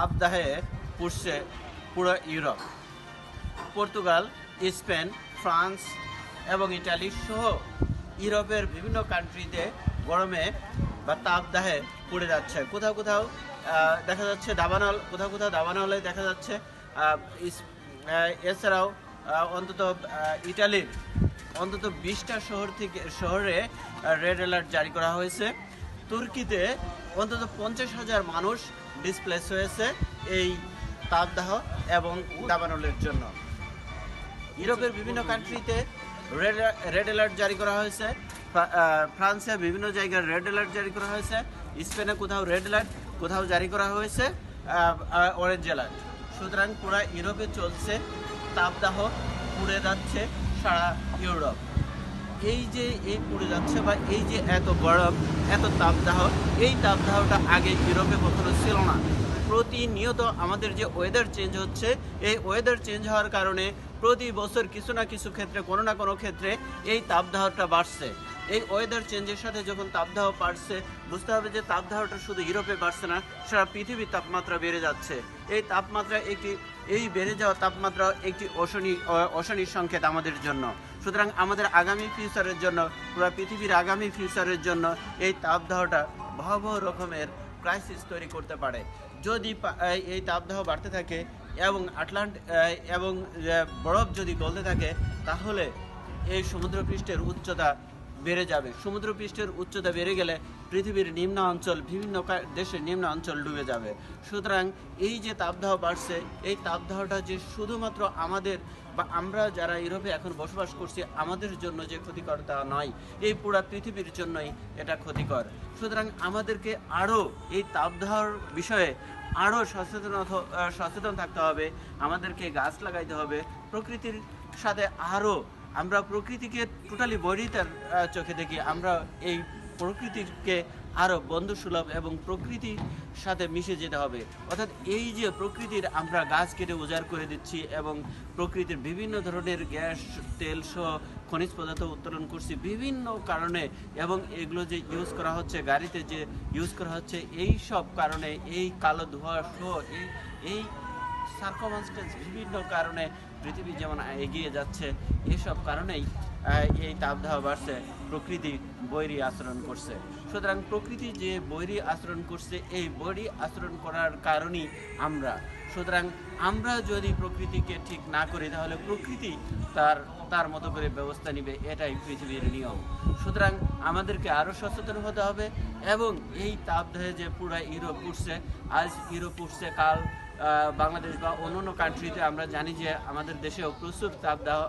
তাপদাহে পুষছে পুরো Europe. Portugal, Spain, France এবং ইটালি সহ ইউরোপের বিভিন্ন কান্ট্রিতে গরমে বা তাপদাহে পড়ে যাচ্ছে। কোথাও কোথাও দেখা যাচ্ছে দাবানল, কোথাও কোথাও দাবানলে দেখা যাচ্ছে এছাড়াও অন্তত ইটালির অন্তত বিশটা শহর থেকে, শহরে রেড অ্যালার্ট জারি করা হয়েছে। তুর্কিতে অন্তত পঞ্চাশ হাজার মানুষ ডিসপ্লেস হয়েছে এই তাপদাহ এবং দাবানলের জন্য। ইউরোপের বিভিন্ন কান্ট্রিতে রেড রেড অ্যালার্ট জারি করা হয়েছে। ফ্রান্সে বিভিন্ন জায়গায় রেড অ্যালার্ট জারি করা হয়েছে। স্পেনে কোথাও রেড অ্যালার্ট কোথাও জারি করা হয়েছে। অরেঞ্জ অ্যালার্ট সুতরাং পুরা ইউরোপে চলছে তাপদাহ পুড়ে যাচ্ছে সারা ইউরোপ। এই যে এই পড়ে যাচ্ছে বা এই যে এত গরম, এত তাপদাহ, এই তাপদাহটা আগে ইউরোপে কখনো ছিল না। প্রতিনিয়ত আমাদের যে ওয়েদার চেঞ্জ হচ্ছে, এই ওয়েদার চেঞ্জ হওয়ার কারণে প্রতি বছর কিছু না কিছু ক্ষেত্রে, কোনো না কোনো ক্ষেত্রে এই তাপদাহটা বাড়ছে। এই ওয়েদার চেঞ্জের সাথে যখন তাপদাহ বাড়ছে, বুঝতে হবে যে তাপদাহটা শুধু ইউরোপে বাড়ছে না, সারা পৃথিবীর তাপমাত্রা বেড়ে যাচ্ছে। এই তাপমাত্রা একটি এই বেড়ে যাওয়া তাপমাত্রা একটি অশনি অশনির সংকেত আমাদের জন্য। সুতরাং আমাদের আগামী ফিউচারের জন্য, পুরো পৃথিবীর আগামী ফিউচারের জন্য এই তাপদাহটা ভয়াবহ রকমের ক্রাইসিস তৈরি করতে পারে। যদি এই- তাপদাহ বাড়তে থাকে এবং আটলান্ট এবং বরফ যদি গলতে থাকে, তাহলে এই সমুদ্রপৃষ্ঠের উচ্চতা বেড়ে যাবে। সমুদ্রপৃষ্ঠের উচ্চতা বেড়ে গেলে পৃথিবীর নিম্ন অঞ্চল, বিভিন্ন দেশের নিম্ন অঞ্চল ডুবে যাবে। সুতরাং এই যে তাপদাহ বাড়ছে, এই তাপদাহটা যে শুধুমাত্র আমাদের বা আমরা যারা ইউরোপে এখন বসবাস করছি, আমাদের জন্য যে ক্ষতিকর তা নয়। এই পুরা পৃথিবীর জন্যই এটা ক্ষতিকর। সুতরাং আমাদেরকে আরও এই তাপদাহর বিষয়ে আরও সচেতন সচেতন থাকতে হবে। আমাদেরকে গাছ লাগাইতে হবে। প্রকৃতির সাথে আরও আমরা প্রকৃতিকে টোটালি বৈরিতার চোখে দেখি। আমরা এই প্রকৃতিকে আরও বন্ধুসুলভ এবং প্রকৃতির সাথে মিশে যেতে হবে। অর্থাৎ এই যে প্রকৃতির আমরা গাছ কেটে উজাড় করে দিচ্ছি এবং প্রকৃতির বিভিন্ন ধরনের গ্যাস, তেল সহ খনিজ পদার্থ উত্তোলন করছি বিভিন্ন কারণে এবং এগুলো যে ইউজ করা হচ্ছে, গাড়িতে যে ইউজ করা হচ্ছে, এই সব কারণে এই কালো ধোঁয়া সহ এই এই সার্কমস্টেন্স বিভিন্ন কারণে পৃথিবী যেমন এগিয়ে যাচ্ছে, এসব কারণেই এই তাপদাহ বাড়ছে, প্রকৃতি বৈরী আচরণ করছে। সুতরাং প্রকৃতি যে বৈরী আচরণ করছে, এই বৈরী আচরণ করার কারণেই আমরা। সুতরাং আমরা যদি প্রকৃতিকে ঠিক না করি, তাহলে প্রকৃতি তার তার মতো করে ব্যবস্থা নিবে, এটাই পৃথিবীর নিয়ম। সুতরাং আমাদেরকে আরও সচেতন হতে হবে এবং এই তাপদাহে যে পুরা ইউরোপ উঠছে, আজ ইউরোপ উঠছে কাল বাংলাদেশ বা অন্যান্য কান্ট্রিতে আমরা জানি যে আমাদের দেশেও প্রচুর তাপদাহ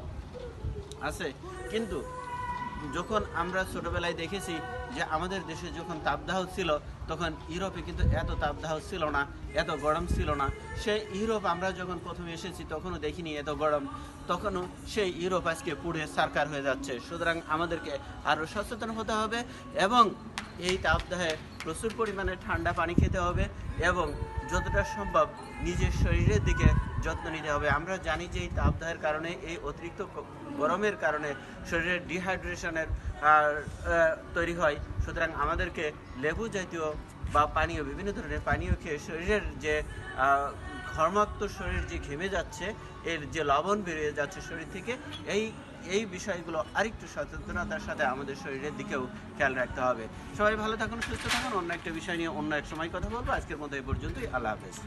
আছে। কিন্তু যখন আমরা ছোটোবেলায় দেখেছি যে আমাদের দেশে যখন তাপদাহ ছিল, তখন ইউরোপে কিন্তু এত তাপদাহ ছিল না, এত গরম ছিল না। সেই ইউরোপ আমরা যখন প্রথমে এসেছি, তখনও দেখিনি এত গরম। তখনও সেই ইউরোপ আজকে পুড়ে সারকার হয়ে যাচ্ছে। সুতরাং আমাদেরকে আরও সচেতন হতে হবে এবং এই তাপদাহে প্রচুর পরিমাণে ঠান্ডা পানি খেতে হবে এবং যতটা সম্ভব নিজের শরীরের দিকে যত্ন নিতে হবে। আমরা জানি যে এই তাপদাহের কারণে, এই অতিরিক্ত গরমের কারণে শরীরের ডিহাইড্রেশনের তৈরি হয়। সুতরাং আমাদেরকে লেবু জাতীয় বা পানীয়, বিভিন্ন ধরনের পানীয় খেয়ে শরীরের যে ঘর্মাক্ত শরীর যে ঘেমে যাচ্ছে, এর যে লবণ বেরিয়ে যাচ্ছে শরীর থেকে, এই এই বিষয়গুলো আরেকটু সচেতনতার সাথে আমাদের শরীরের দিকেও খেয়াল রাখতে হবে। সবাই ভালো থাকুন, সুস্থ থাকুন। অন্য একটা বিষয় নিয়ে অন্য এক সময় কথা বলব। আজকের মতো এই পর্যন্তই। আল্লাহ হাফেজ।